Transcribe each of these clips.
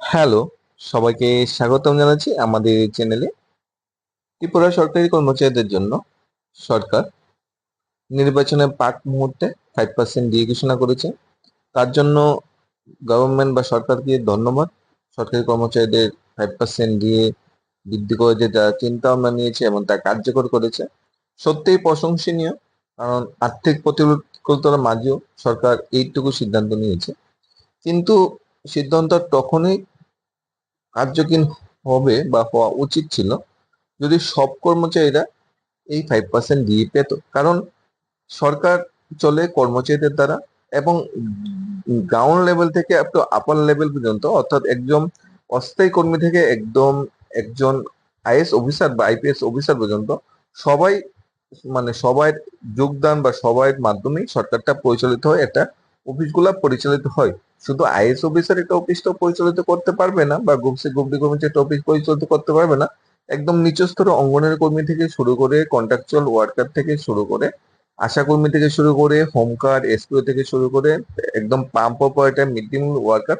Hello সবাইকে স্বাগতম জানাচ্ছি আমাদের চ্যানেলে ত্রিপুরা সরকারি কর্মচারীদের জন্য সরকার নির্বাচনের পাক মুহূর্তে ফাইভ পার্সেন্ট দিয়ে ঘোষণা করেছে। তার জন্য গভর্নমেন্ট বা সরকারকে ধন্যবাদ। সরকারি কর্মচারীদের ফাইভ পার্সেন্ট দিয়ে বৃদ্ধি করে যে যা চিন্তা ভাবনা নিয়েছে এবং তা কার্যকর করেছে। সত্যিই প্রশংসনীয়, কারণ আর্থিক প্রতিকূলতার মাঝেও সরকার এইটুকু সিদ্ধান্ত নিয়েছে। কিন্তু সিদ্ধান্ত তখনই কার্যকীন হবে বা হওয়া উচিত ছিল যদি সব কর্মচারীরা এই ফাইভ পার্সেন্ট দিয়ে পেত। কারণ সরকার চলে কর্মচারীদের দ্বারা এবং গ্রাউন্ড লেভেল থেকে আপ আপার লেভেল পর্যন্ত, অর্থাৎ একজন অস্থায়ী কর্মী থেকে একদম একজন আইএস অফিসার বা আইপিএস অফিসার পর্যন্ত সবাই মানে সবাই যোগদান বা সবার মাধ্যমেই সরকারটা পরিচালিত হয়, একটা অফিসগুলা পরিচালিত হয়। শুধু আইএস অফিসার একটা অফিস তো পরিচালিত করতে পারবে না, বা গুপসি গুপ্তি কর্মী একটা অফিস পরিচালিত করতে পারবে না। একদম নিচু স্তরে অঙ্গনের কর্মী থেকে শুরু করে কন্ট্রাকচুয়াল ওয়ার্কার থেকে শুরু করে আশা কর্মী থেকে শুরু করে হোমকার এসপিও থেকে শুরু করে একদম pump operator mid day meal worker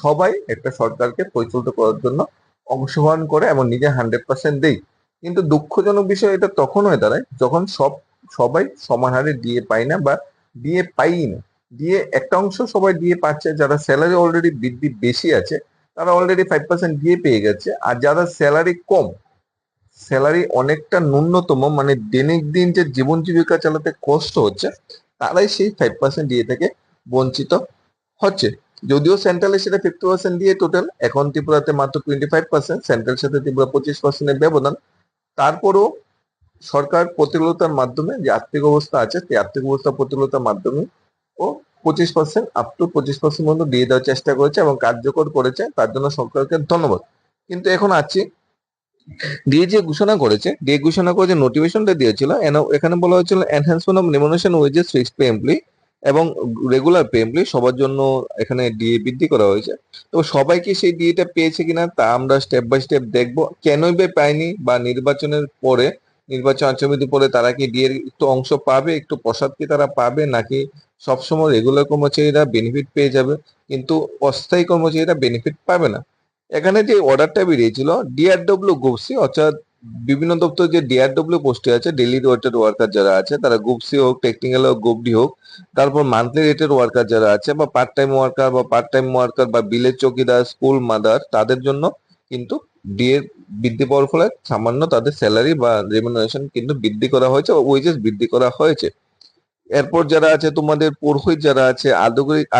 সবাই একটা সরকারকে পরিচালিত করার জন্য অংশগ্রহণ করে এবং নিজে হান্ড্রেড পার্সেন্ট দেয় কিন্তু দুঃখজনক বিষয় এটা তখন হয়ে দাঁড়ায় যখন সব, সবাই সমান হারে দিয়ে পায় না বা দিয়ে পাই না। দিয়ে একটা অংশ সবাই দিয়ে পাচ্ছে, যারা স্যালারি অলরেডি বৃদ্ধি বেশি আছে, তারা অলরেডি ফাইভ পার্সেন্ট দিয়ে পেয়ে গেছে। আর যারা স্যালারি কম স্যালারি অনেকটা ন্যূনতম মানে দৈনিক দিন যে জীবন জীবিকা চালাতে কষ্ট হচ্ছে, তারাই সেই ফাইভ পার্সেন্ট দিয়ে থেকে বঞ্চিত হচ্ছে। যদিও সেন্ট্রালে সেটা ফিফটি পার্সেন্ট দিয়ে টোটাল এখন ত্রিপুরাতে মাত্র টোয়েন্টি ফাইভ পার্সেন্ট সেন্ট্রাল সাথে ত্রিপুরা পঁচিশ পার্সেন্টের ব্যবধান। তারপরও সরকার প্রতিকূলতার মাধ্যমে যে আর্থিক অবস্থা আছে, সেই আর্থিক অবস্থা প্রতিকূলতার মাধ্যমে ও পঁচিশ পার্সেন্ট আপ টু পঁচিশ পার্সেন্ট পর্যন্ত দিয়ে দেওয়ার চেষ্টা করেছে এবং কার্যকর করেছে। তার জন্য সরকারকে ধন্যবাদ। কিন্তু এখন আছি, দিয়ে যে ঘোষণা করেছে, দিয়ে ঘোষণা করে যে নোটিফিকেশনটা দিয়েছিল এখানে বলা হয়েছিল enhancement of remuneration wages fixed pay employee এবং রেগুলার পে এমপ্লয়ি সবার জন্য এখানে ডিএ বৃদ্ধি করা হয়েছে। তো সবাই কি সেই ডিএটা পেয়েছে কিনা, তা আমরা স্টেপ বাই স্টেপ দেখব। কেনই বা পায়নি বা নির্বাচনের পরে, নির্বাচন আচরণবিধি পরে তারা কি ডিএর একটু অংশ পাবে, একটু প্রসাদ কি তারা পাবে, নাকি সবসময় রেগুলার কর্মচারীরা বেনিফিট পেয়ে যাবে, কিন্তু অস্থায়ী কর্মচারীরা বেনিফিট পাবে না। এখানে যে অর্ডারটা বেরিয়েছিল ডিআরডব্লিউ গুপসি অর্থাৎ বিভিন্ন দপ্তর যে ডিআরডব্লিউ পোস্টে আছে ডেলি রেটেড ওয়ার্কার যারা আছে, তারা গুপসি হোক টেকনিক্যাল হোক গুপডি হোক, তারপর মান্থলি রেটেড ওয়ার্কার যারা আছে, বা পার্ট টাইম ওয়ার্কার বা পার্ট টাইম ওয়ার্কার বা বিলের চৌকিদার স্কুল মাদার তাদের জন্য কিন্তু ডিএ বৃদ্ধি পাওয়ার ফলে সামান্য তাদের স্যালারি বা রেমুনারেশন কিন্তু বৃদ্ধি করা হয়েছে ওয়েজেস বৃদ্ধি করা হয়েছে। এরপর যারা আছে তোমাদের পুরোহিত যারা আছে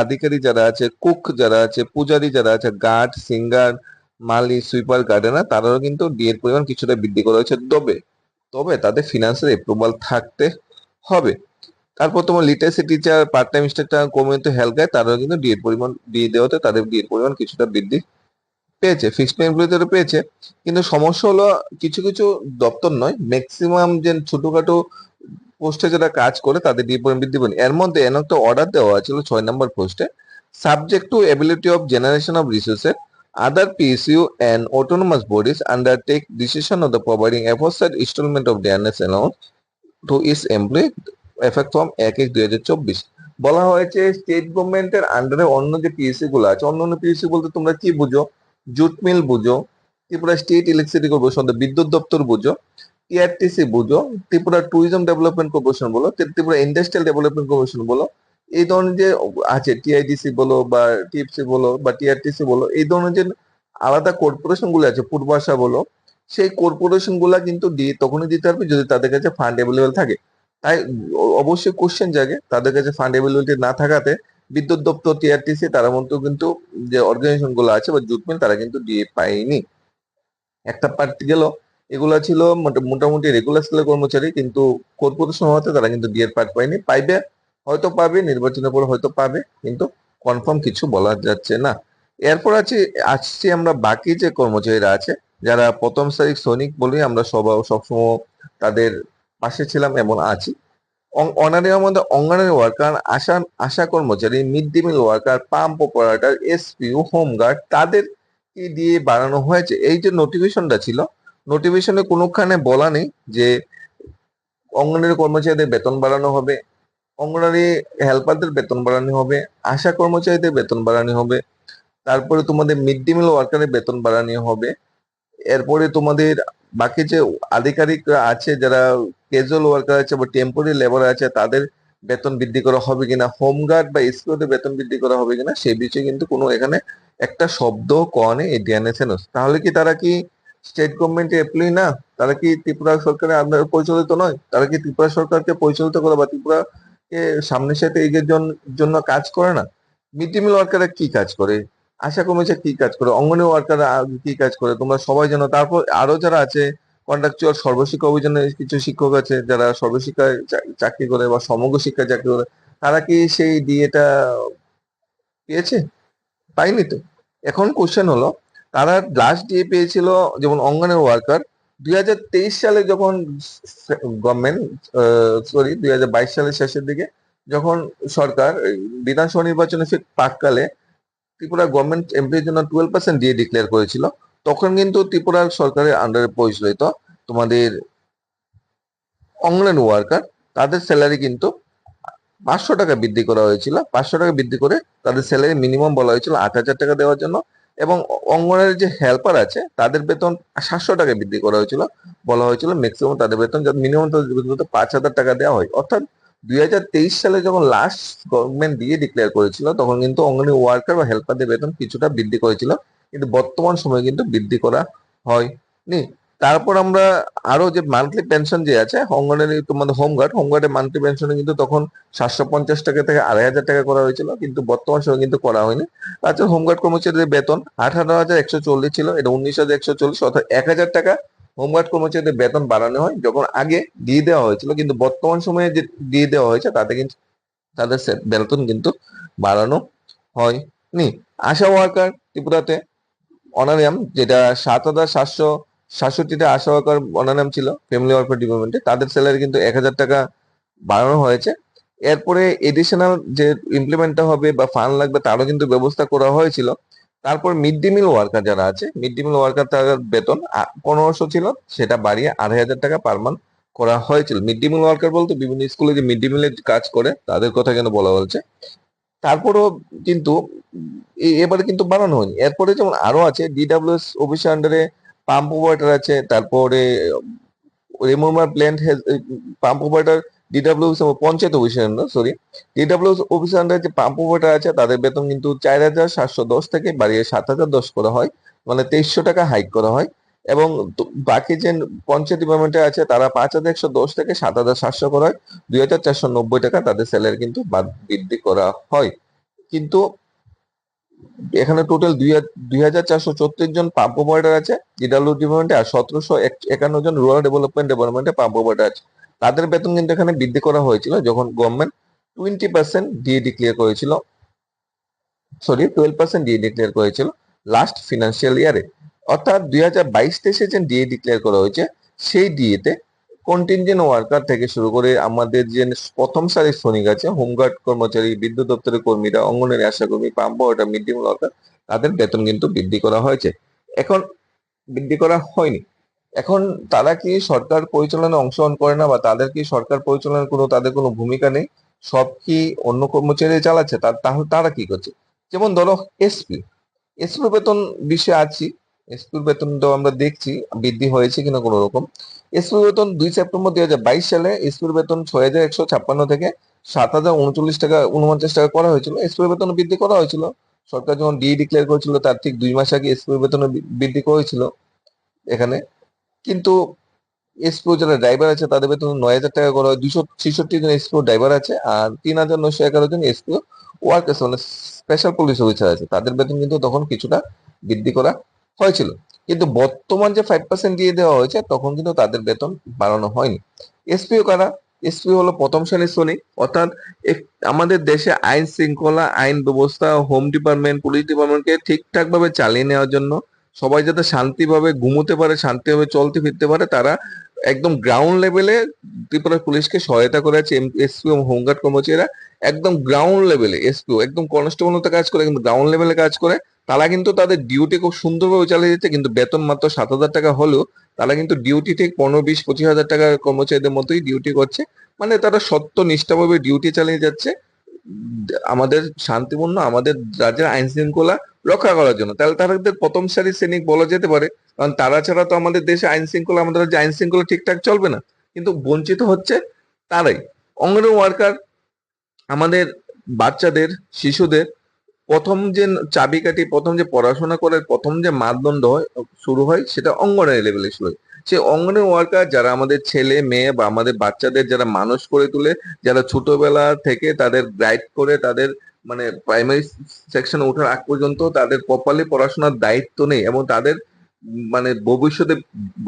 আধিকারিক যারা আছে, কুক যারা আছে, পূজারী যারা আছে, গার্ড, সিঙ্গার মালি সুইপার, গার্ডেনার, তারাও কিন্তু ডিএর পরিমাণ কিছুটা বৃদ্ধি করা হয়েছে। তবে তবে তাদের ফিনান্সিয়াল অ্যাপ্রুভাল থাকতে হবে। তারপর তোমার literacy teacher part time instructor community health guide তারাও কিন্তু ডিএর পরিমাণ দিয়ে দেওয়াতে তাদের ডিএর পরিমাণ কিছুটা বৃদ্ধি পেয়েছে ফিক্সড এমপ্লয়িদেরও পেয়েছে। কিন্তু সমস্যা হলো, কিছু কিছু দপ্তর নয় ম্যাক্সিমাম যে ছোটখাটো পোস্টে যারা কাজ করে, তাদের পরিমাণ বৃদ্ধি পায়নি। এর মধ্যে এন একটা অর্ডার দেওয়া ছিল ছয় নম্বর পোস্টে subject to ability of generation of resources other PSU and autonomous bodies undertake decision of the providing aforesaid installment of DNS allowance to its employee, effect from এক এক দুই বলা হয়েছে স্টেট গভর্নমেন্টের আন্ডারে অন্য যে পিএসসি গুলো আছে, অন্য অন্য পিএসসি বলতে তোমরা কি বুঝো? জুট মিল বুঝো। ত্রিপুরা স্টেট ইলেকট্রিসিটি কর্পোরেশন বিদ্যুৎ দপ্তর বুঝো। টিআরটিসি বুঝো, ত্রিপুরা ট্যুরিজম ডেভেলপমেন্ট কর্পোরেশন বলো ত্রিপুরা ইন্ডাস্ট্রিয়াল ডেভেলপমেন্ট কর্পোরেশন বলো, এই ধরনের যে আছে টিআইডিসি বলো বা টিএফসি বলো বা টিআরটিসি বলো, এই ধরনের যে আলাদা কর্পোরেশনগুলো আছে, পূর্বাশা বলো, সেই কর্পোরেশনগুলা কিন্তু দিয়ে তখনই দিতে পারবে যদি তাদের কাছে ফান্ড অ্যাভেলেবেল থাকে। তাই অবশ্যই কোশ্চেন জাগে, তাদের কাছে ফান্ড অ্যাভেলেবিলিটি না থাকাতে বিদ্যুৎ দপ্তর টিআরটিসি তারা মতো কিন্তু যে অর্গানাইজেশনগুলো আছে বা জুট মিল তারা কিন্তু দিয়ে পায়নি। একটা পার্ট গেল এগুলা ছিল মোটা- মোটামুটি রেগুলার স্কেলের কর্মচারী, কিন্তু কর্পোরেশন হওয়াতে তারা কিন্তু ডিএর পার্ট পায়নি। পাইবে, হয়তো পাবে, নির্বাচনের পর হয়তো পাবে, কিন্তু কনফার্ম কিছু বলা যাচ্ছে না। এরপর আছে, আসছি আমরা বাকি যে কর্মচারীরা আছে, যারা প্রথম সারিক সৈনিক বলেই আমরা সবাই সবসময় তাদের পাশে ছিলাম এবং আছি। অনারি আমাদের অঙ্গনারী ওয়ার্কার আশা আশা কর্মচারী mid day meal worker pump operator SPO home guard তাদের দিয়ে বাড়ানো হয়েছে? এই যে নোটিফিকেশনটা ছিল নোটিফিকেশনে কোনোখানে বলা নেই যে অঙ্গনারী কর্মচারীদের বেতন বাড়ানো হবে, অঙ্গনারী হেল্পারদের বেতন বাড়ানো হবে, আশা কর্মচারীদের বেতন বাড়ানো হবে, তারপরে তোমাদের মিড ডে মিল ওয়ার্কারের বেতন বাড়ানো হবে, এরপরে তোমাদের বাকি যে আধিকারিক আছে, যারা ক্যাজুয়াল ওয়ার্কার আছে বা টেম্পোরারি লেবার আছে, তাদের বেতন বৃদ্ধি করা হবে কিনা হোমগার্ড বা স্কুলের বেতন বৃদ্ধি করা হবে কিনা, সেই বিষয়ে কিন্তু কোনো এখানে একটা শব্দ কনে এই ডিএনএসএনএস তাহলে কি তারা কি স্টেট গভর্নমেন্টে এপ্লি না তারা কি ত্রিপুরা সরকারের আন্ডারে পরিচালিত নয়? তারা কি ত্রিপুরা সরকারকে পরিচালিত করে বা ত্রিপুরা কে সামনের সাথে এগের জন্য কাজ করে না? মিড ডে মিল ওয়ার্কাররা কি কাজ করে? আশা কমেছে কি কাজ করে? অঙ্গনওয়াড়ি ওয়ার্কাররা কি কাজ করে? তোমরা সবাই জানো। তারপর আরও যারা আছে কন্ট্রাকচুয়াল সর্বশিক্ষা অভিযানে কিছু শিক্ষক আছে, যারা সর্বশিক্ষায় চাকরি করে বা সমগ্র শিক্ষায় চাকরি করে, তারা কি সেই ডিএটা পেয়েছে? পাইনি তো? এখন কোশ্চেন হলো তারা লাস্ট ডিএ পেয়েছিল যেমন অঙ্গনের ওয়ার্কার দুই হাজার তেইশ সালে যখন গভর্নমেন্ট সরি দুই হাজার বাইশ সালের শেষের দিকে যখন সরকার বিধানসভা নির্বাচনে ঠিক পাককালে ত্রিপুরা গভর্নমেন্ট এমপ্লয়ের জন্য টুয়েলভ পার্সেন্ট ডিএ ডিক্লেয়ার করেছিল, তখন কিন্তু ত্রিপুরা সরকারের আন্ডারে পরিচালিত তোমাদের অঙ্গনান ওয়ার্কার তাদের স্যালারি কিন্তু পাঁচশো টাকা বৃদ্ধি করা হয়েছিল, পাঁচশো টাকা বৃদ্ধি করে তাদের স্যালারি মিনিমাম বলা হয়েছিল আট হাজার টাকা দেওয়ার জন্য। এবং অঙ্গনের যে হেল্পার আছে, তাদের বেতন সাতশো টাকা বৃদ্ধি করা হয়েছিল। বলা হয়েছিল ম্যাক্সিমাম তাদের বেতন মিনিমাম তাদের পাঁচ হাজার টাকা দেওয়া হয়। অর্থাৎ দুই হাজার তেইশ সালে যখন লাস্ট গভর্নমেন্ট দিয়ে ডিক্লেয়ার করেছিল, তখন কিন্তু অঙ্গনি ওয়ার্কার বা হেল্পারদের বেতন কিছুটা বৃদ্ধি করেছিল। কিন্তু বর্তমান সময়ে কিন্তু বৃদ্ধি করা হয়নি। তারপর আমরা আরও যে মান্থলি পেনশন যে আছে অঙ্গনের তোমাদের হোমগার্ড হোমগার্ডের মান্থলি পেনশনে কিন্তু তখন সাতশো পঞ্চাশ টাকা থেকে আড়াই হাজার টাকা করা হয়েছিল, কিন্তু বর্তমান সময় কিন্তু করা হয়নি। তাছাড়া হোমগার্ড কর্মচারীদের বেতন আঠারো হাজার একশো চল্লিশ ছিল, এটা উনিশ হাজার একশো চল্লিশ অর্থাৎ এক হাজার টাকা। হোমগার্ড কর্মচারীদের বেতন বাড়ানো হয়, যখন আগে দিয়ে দেওয়া হয়েছিল, কিন্তু বর্তমান সময়ে যে দিয়ে দেওয়া হয়েছে, তাতে কিন্তু তাদের বেতন কিন্তু বাড়ানো হয়নি। আশা ওয়ার্কার ত্রিপুরাতে অনারিয়াম, যেটা সাত হাজার সাতশো সাতষট্টিটা আশা ওয়ার্কার অনারিয়াম ছিল, ফ্যামিলি ওয়ার্কার ডিপার্টমেন্টে। তাদের স্যালারি কিন্তু এক হাজার টাকা বাড়ানো হয়েছে। এরপরে এডিশনাল যে ইমপ্লিমেন্টটা হবে বা ফান্ড লাগবে, তারও কিন্তু ব্যবস্থা করা হয়েছিল। তারপর মিড ডে মিল ওয়ার্কার যারা আছে মিড ডে মিল ওয়ার্কার তাদের বেতন পনেরোশো ছিল, সেটা বাড়িয়ে আড়াই হাজার টাকা পার মান্থ করা হয়েছিল। মিড ডে মিল ওয়ার্কার বলতে বিভিন্ন স্কুলে যে মিড ডে মিলের কাজ করে, তাদের কথা কেন বলা হচ্ছে তারপরও কিন্তু এবারে কিন্তু বাড়ানো হয়নি। এরপরে যেমন আরও আছে ডিডাব্লিউএস অফিসের আন্ডারে পাম্প অপারেটর আছে, তারপরে remover plant pump operator DWS panchayat অফিসের সরি ডিডাব্লিউ অফিসের আন্ডারে যে পাম্প অপারেটর আছে, তাদের বেতন কিন্তু চার হাজার সাতশো দশ থেকে বাড়িয়ে সাত হাজার দশ করা হয় মানে তেইশশো টাকা হাইক করা হয়, এবং বাকি যে পঞ্চায়েত ডিপার্টমেন্টে আছে, তারা পাঁচ হাজার একশো দশ থেকে সাত হাজার সাতশো করা হয়, দুই হাজার চারশো নব্বই টাকা তাদের স্যালারি কিন্তু বাদ- বৃদ্ধি করা হয়, কিন্তু এখানে টোটাল দুই হাজার চারশো চৌত্রিশ জন পাম্প অপারেটর আছে জিডাব্লিউ ডিপার্টমেন্টে আর সতেরোশো একান্ন জন রুরাল ডেভেলপমেন্ট ডিপার্টমেন্টে পাম্প অপারেটর আছে। তাদের বেতন কিন্তু এখানে বৃদ্ধি করা হয়েছিল যখন government twenty percent DA declare করেছিল। Sorry twelve percent DA declare করেছিল লাস্ট ফিনান্সিয়াল ইয়ারে অর্থাৎ দুই হাজার বাইশ তেইশে যে ডিএ ডিক্লেয়ার করা হয়েছে, সেই ডিএতে কন্টিনজেন্ট ওয়ার্কার থেকে শুরু করে আমাদের যে প্রথম সারির শ্রমিক আছে, হোমগার্ড কর্মচারী, বিদ্যুৎ দপ্তরের কর্মীরা, অঙ্গনের আশাকর্মী, pump water mid day worker তাদের বেতন কিন্তু বৃদ্ধি করা হয়েছে। এখন বৃদ্ধি করা হয়নি। এখন তারা কি সরকার পরিচালনায় অংশগ্রহণ করে না বা তাদের কি সরকার পরিচালনার কোনো, তাদের কোনো ভূমিকা নেই? সব কি অন্য কর্মচারী চালাচ্ছে? তাহলে তারা কি করছে? যেমন ধরো এসপি, এসপির বেতন বিষয়ে আছি এসপির বেতন তো আমরা দেখছি, বৃদ্ধি হয়েছে কিনা কোনো রকম। এসপির বেতন দুই সেপ্টেম্বর দুই হাজার বাইশ সালে এসপির বেতন ছয় হাজার একশো ছাপ্পান্ন থেকে সাত হাজার উনচল্লিশ টাকা, উনপঞ্চাশ টাকা করা হয়েছিল। এসপির বেতন বৃদ্ধি করা হয়েছিল। সরকার যখন ডি ডিক্লেয়ার করেছিল, তার ঠিক দুই মাস আগে এসপির বেতন বৃদ্ধি করেছিল এখানে। কিন্তু এসপিও যারা ড্রাইভার আছে, তাদের বেতন নয় হাজার টাকা করা হয়। দুশো ছেষট্টি জন এসপিও ড্রাইভার আছে আর তিন হাজার নয়শো এগারো জন এসপিও ওয়ার্কার্স মানে স্পেশাল পুলিশ অফিসার আছে। তাদের বেতন কিন্তু তখন কিছুটা বৃদ্ধি করা হয়েছিল। কিন্তু বর্তমান যে ফাইভ পার্সেন্ট দিয়ে দেওয়া হয়েছে, তখন কিন্তু তাদের বেতন বাড়ানো হয়নি। এসপিও কারা? এসপি হলো প্রথম শ্রেণির শ্রমিক, অর্থাৎ আমাদের দেশে আইন শৃঙ্খলা, আইন ব্যবস্থা হোম ডিপার্টমেন্ট পুলিশ ডিপার্টমেন্টকে ঠিকঠাক ভাবে চালিয়ে নেওয়ার জন্য সবাই যাতে শান্তিভাবে ঘুমোতে পারে, শান্তিভাবে চলতে ফিরতে পারে, তারা একদম গ্রাউন্ড লেভেলে ত্রিপুরা পুলিশকে সহায়তা করে আছে এসপি এবং হোমগার্ড কর্মচারীরা, একদম গ্রাউন্ড লেভেলে এসপিও একদম কনস্টেবল কাজ করে, কিন্তু গ্রাউন্ড লেভেলে কাজ করে তারা কিন্তু তাদের ডিউটি খুব সুন্দরভাবে চালিয়ে যাচ্ছে কিন্তু বেতন মাত্র সাত হাজার টাকা হলেও তারা কিন্তু ডিউটি ঠিক পনেরো, বিশ, পঁচিশ হাজার টাকা কর্মচারীদের মতোই ডিউটি করছে। মানে তারা সত্য নিষ্ঠাভাবে ডিউটি চালিয়ে যাচ্ছে। আমাদের শান্তিপূর্ণ, আমাদের রাজ্যের আইন শৃঙ্খলা রক্ষা করার জন্য। তাহলে তাদের প্রথম সারির সৈনিক বলা যেতে পারে, কারণ তারা ছাড়া তো আমাদের দেশে আইন শৃঙ্খলা, আমাদের রাজ্যে আইন শৃঙ্খলা ঠিকঠাক চলবে না। কিন্তু বঞ্চিত হচ্ছে তারাই। অঙ্গনওয়াড়ি ওয়ার্কার আমাদের বাচ্চাদের, শিশুদের প্রথম যে চাবিকাঠি, প্রথম যে পড়াশোনা করে, প্রথম যে মানদণ্ড শুরু হয় সেটা অঙ্গনওয়াড়ি লেভেলে শুরু হয়। সেই অঙ্গনের ওয়ার্কার যারা আমাদের ছেলে, মেয়ে বা আমাদের বাচ্চাদের যারা মানুষ করে তুলে, যারা ছোটবেলা থেকে তাদের গাইড করে, তাদের মানে প্রাইমারি সেকশন ওঠার আগ পর্যন্ত তাদের প্রপারলি পড়াশোনার দায়িত্ব নেই এবং তাদের মানে ভবিষ্যতে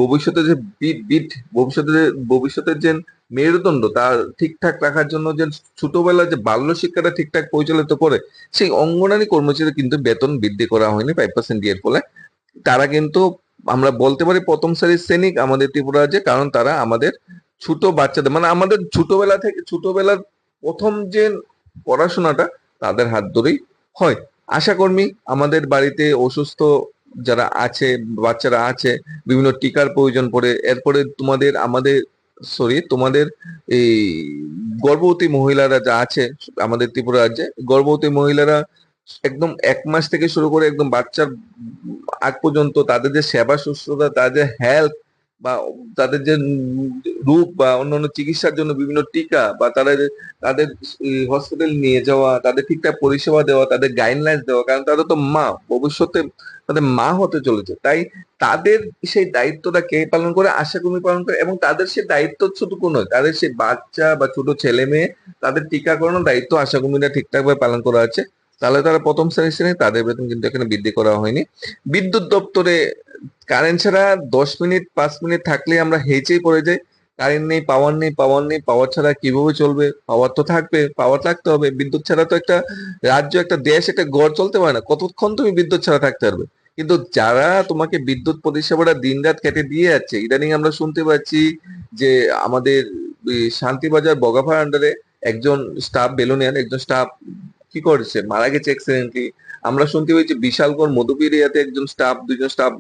ভবিষ্যতে যে বিট বিট ভবিষ্যতে যে, ভবিষ্যতের যে মেরুদণ্ড তার ঠিকঠাক রাখার জন্য যে ছোটবেলা যে বাল্য শিক্ষাটা ঠিকঠাক পরিচালিত করে, সেই অঙ্গনারী কর্মচারী কিন্তু বেতন বৃদ্ধি করা হয়নি ফাইভ পার্সেন্ট এর ফলে। তারা কিন্তু, আমরা বলতে পারি প্রথম সারির সৈনিক আমাদের ত্রিপুরা রাজ্যে, কারণ তারা আমাদের ছোট বাচ্চাদের মানে আমাদের ছোটবেলা থেকে, ছোটবেলার প্রথম যে পড়াশোনাটা, তাদের হাত ধরেই হয়। আশাকর্মী আমাদের বাড়িতে অসুস্থ যারা আছে, বাচ্চারা আছে, বিভিন্ন টিকার প্রয়োজন পড়ে। এরপরে তোমাদের, আমাদের সরি তোমাদের এই গর্ভবতী মহিলারা যা আছে আমাদের ত্রিপুরা রাজ্যে, গর্ভবতী মহিলারা একদম এক মাস থেকে শুরু করে একদম বাচ্চার আগ পর্যন্ত তাদের যে সেবা শুশ্রূষা, তাদের হেল্প বা তাদের যে রূপ বা অন্যান্য চিকিৎসার জন্য বিভিন্ন টিকা বা যে তাদের হসপিটাল নিয়ে যাওয়া, তাদের ঠিকঠাক পরিষেবা দেওয়া, তাদের গাইডলাইন দেওয়া, কারণ তারা তো মা, ভবিষ্যতে তাদের মা হতে চলেছে। তাই তাদের সেই দায়িত্বটা কে পালন করে? আশাকর্মী পালন করে এবং তাদের সেই দায়িত্ব শুধু নয়। তাদের সেই বাচ্চা বা ছোট ছেলে মেয়ে, তাদের টিকাকরণের দায়িত্ব আশাকর্মীরা ঠিকঠাকভাবে পালন করা আছে। তাহলে তারা প্রথম শ্রেণি শ্রেণি, তাদের বেতন কিন্তু এখানে বৃদ্ধি করা হয়নি। বিদ্যুৎ দপ্তরে কারেন্ট ছাড়া দশ মিনিট, পাঁচ মিনিট থাকলে আমরা হেঁচেই পড়ে যাই। কারেন্ট নেই, পাওয়ার নেই পাওয়ার নেই, পাওয়ার ছাড়া কীভাবে চলবে? পাওয়ার তো থাকবে, পাওয়ার থাকতে হবে। বিদ্যুৎ ছাড়া তো একটা রাজ্য, একটা দেশ, একটা গড় চলতে পারে না। কতক্ষণ তুমি বিদ্যুৎ ছাড়া থাকতে পারবে? কিন্তু যারা তোমাকে বিদ্যুৎ পরিষেবাটা দিন রাত কেটে দিয়ে যাচ্ছে, ইদানিং আমরা শুনতে পাচ্ছি যে আমাদের শান্তিবাজার বগাফার আন্ডারে একজন স্টাফ বেলুনিয়ান একজন স্টাফ কি করেছে? মারা গেছে অ্যাক্সিডেন্টলি আমরা শুনতে পেয়েছি বিশালগড় মধুপুর এরিয়াতে একজন স্টাফ দুজন স্টাফ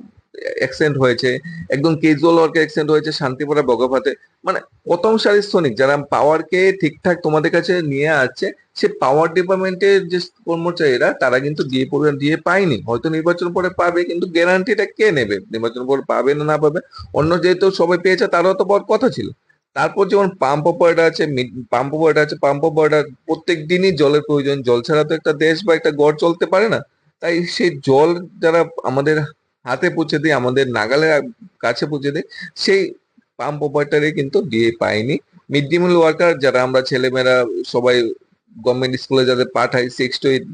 অ্যাক্সিডেন্ট হয়েছে, একদম কেজুয়াল ওয়ার্কের অ্যাক্সিডেন্ট হয়েছে, শান্তিপুরা, বগভাতে। মানে প্রথম শ্রমিক যারা পাওয়ারকে ঠিকঠাক তোমাদের কাছে নিয়ে আসছে, সে পাওয়ার ডিপার্টমেন্টের যে কর্মচারীরা, তারা কিন্তু দিয়ে পড়ে দিয়ে পায়নি। হয়তো নির্বাচন পরে পাবে, কিন্তু গ্যারান্টিটা কে নেবে? নির্বাচন পরে পাবে না না পাবে? অন্য যেহেতু সবাই পেয়েছে, তারও তো বড় কথা ছিল। তারপর যেমন পাম্প অপারেটার আছে পাম্প অপারেটার আছে পাম্প অপারেটার প্রত্যেক দিনই জলের প্রয়োজন। জল ছাড়া তো একটা দেশ বা একটা গড় চলতে পারে না। তাই সেই জল যারা আমাদের হাতে পৌঁছে দেয় আমাদের নাগালের কাছে পৌঁছে দেয় সেই পাম্প অপারেটারে কিন্তু দিয়ে পাইনি মিড ডে মিল ওয়ার্কার যারা আমরা ছেলেমেয়েরা সবাই গভর্নমেন্ট স্কুলে যাদের পাঠাই six to eight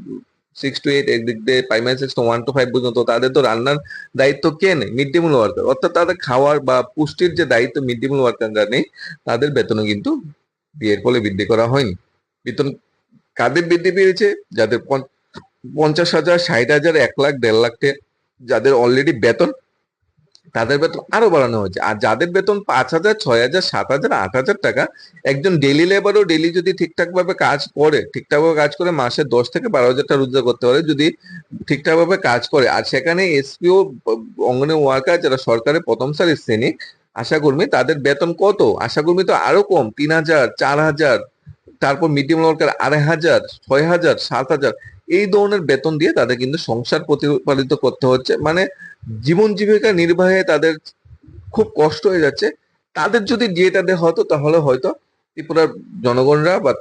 six to eight একদিক দিয়ে primary six one to five পর্যন্ত, তাদের তো রান্নার দায়িত্ব কে নেই? Mid day meal worker. অর্থাৎ তাদের খাওয়ার বা পুষ্টির যে দায়িত্ব মিড ডে মিল ওয়ার্কাররা নেই, তাদের বেতনও কিন্তু বিয়ের ফলে বৃদ্ধি করা হয়নি। বেতন কাদের বৃদ্ধি পেয়েছে? যাদের পঞ্চাশ হাজার, ষাট হাজার, এক লাখ, দেড় লাখ যাদের অলরেডি বেতন, তাদের বেতন আরও বাড়ানো হয়েছে। আর যাদের বেতন পাঁচ হাজার, ছয় হাজার, সাত হাজার, আট হাজার টাকা, একজন ডেলি লেবারও ডেলি যদি ঠিকঠাক ভাবে কাজ করে ঠিকঠাক ভাবে কাজ করে মাসে দশ থেকে বারো হাজার টাকা রোজগার করতে পারে, যদি ঠিকঠাক ভাবে কাজ করে। আর সেখানে এসপিও, অঙ্গনে ওয়ার্কার যারা সরকারের প্রথম সারির শ্রেণি, আশাকর্মী, তাদের বেতন কত? আশাকর্মী তো আরও কম, তিন হাজার, চার হাজার, তারপর মিডিয়াম ওয়ার্কার আড়াই হাজার, ছয় হাজার, সাত হাজার। এই ধরনের বেতন দিয়ে তাদের কিন্তু সংসার প্রতিপালিত করতে হচ্ছে। মানে জীবন জীবিকা নির্বাহে তাদের খুব কষ্ট হয়ে যাচ্ছে। তাদের যদি ডিএটা দেওয়া হতো তাহলে হয়তো ত্রিপুরার জনগণরা বা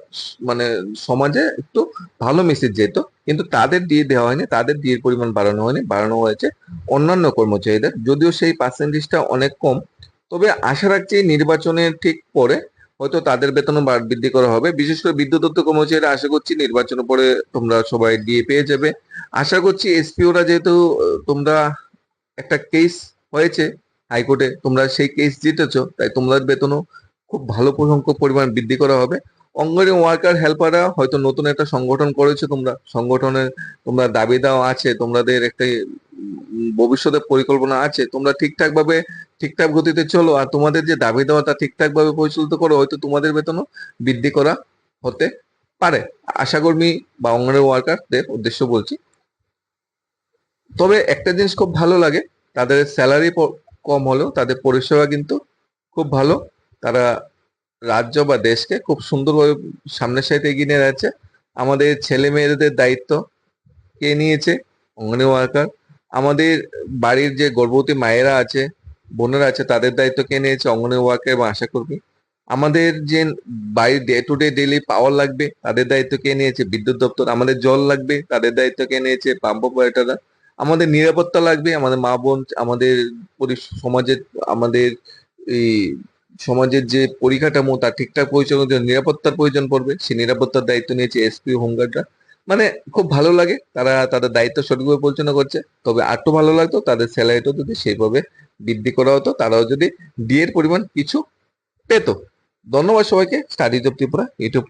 মানে সমাজে একটু ভালো মেসেজ যেত কিন্তু তাদের দিয়ে দেওয়া হয়নি, তাদের ডিএর পরিমাণ বাড়ানো হয়নি, বাড়ানো হয়েছে অন্যান্য কর্মচারীদের। যদিও সেই পার্সেন্টেজটা অনেক কম, তবে আশা রাখছি নির্বাচনের ঠিক পরে হয়তো তাদের বেতনও বৃদ্ধি করা হবে। বিশেষ করে বিদ্যুৎ দত্ত কর্মচারীরা আশা করছি নির্বাচন পরে তোমরা সবাই দিয়ে পেয়ে যাবে। আশা করছি এসপিওরা যেহেতু তোমরা একটা কেস হয়েছে হাইকোর্টে, তোমরা সেই কেস জিতেছো, তাই তোমাদের বেতনও খুব ভালো সংখ্যক পরিমাণ বৃদ্ধি করা হবে। অঙ্গনে ওয়ার্কার হেল্পাররা হয়তো নতুন একটা সংগঠন করেছ তোমরা। সংগঠনের তোমরা দাবি দেওয়া আছে, তোমাদের একটা ভবিষ্যতের পরিকল্পনা আছে, তোমরা ঠিকঠাক ভাবে ঠিকঠাক গতিতে চলো আর তোমাদের যে দাবি দেওয়াটা ঠিকঠাক ভাবে পরিচালিত করো, হয়তো তোমাদের বেতনও বৃদ্ধি করা হতে পারে। আশাকর্মী বা অঙ্গনের ওয়ার্কারদের উদ্দেশ্য বলছি। তবে একটা জিনিস খুব ভালো লাগে, তাদের স্যালারি কম হলেও তাদের পরিষেবা কিন্তু খুব ভালো। তারা রাজ্য বা দেশকে খুব সুন্দরভাবে সামনের সাইতে এগিয়ে নিয়ে যাচ্ছে। আমাদের ছেলে মেয়েদের দায়িত্ব কে নিয়েছে? অঙ্গনি ওয়ার্কার। আমাদের বাড়ির যে গর্ভবতী মায়েরা আছে, বোনেরা আছে, তাদের দায়িত্ব কে নিয়েছে? অঙ্গনি ওয়ার্কার এবং আশাকর্মী আমাদের যে বাড়ির day to day daily power লাগবে, তাদের দায়িত্ব কে নিয়েছে? বিদ্যুৎ দপ্তর। আমাদের জল লাগবে, তাদের দায়িত্ব কে নিয়েছে? পাম্প অপারেটররা। আমাদের নিরাপত্তা লাগবে, আমাদের মা বোন, আমাদের সমাজের, আমাদের এই সমাজের যে পরিকাঠামো, তার ঠিকঠাক পরিচালনার জন্য নিরাপত্তার প্রয়োজন পড়বে, সেই নিরাপত্তার দায়িত্ব নিয়েছে এসপি হোমগার্ডরা। মানে খুব ভালো লাগে, তারা তাদের দায়িত্ব সঠিকভাবে পরিচালনা করছে। তবে আরও ভালো লাগতো, তাদের স্যালারিটা যদি সেইভাবে বৃদ্ধি করা হতো, তারাও যদি ডিএর পরিমাণ কিছু পেত। ধন্যবাদ সবাইকে, স্টাডি অফ ত্রিপুরা, ইউটিউব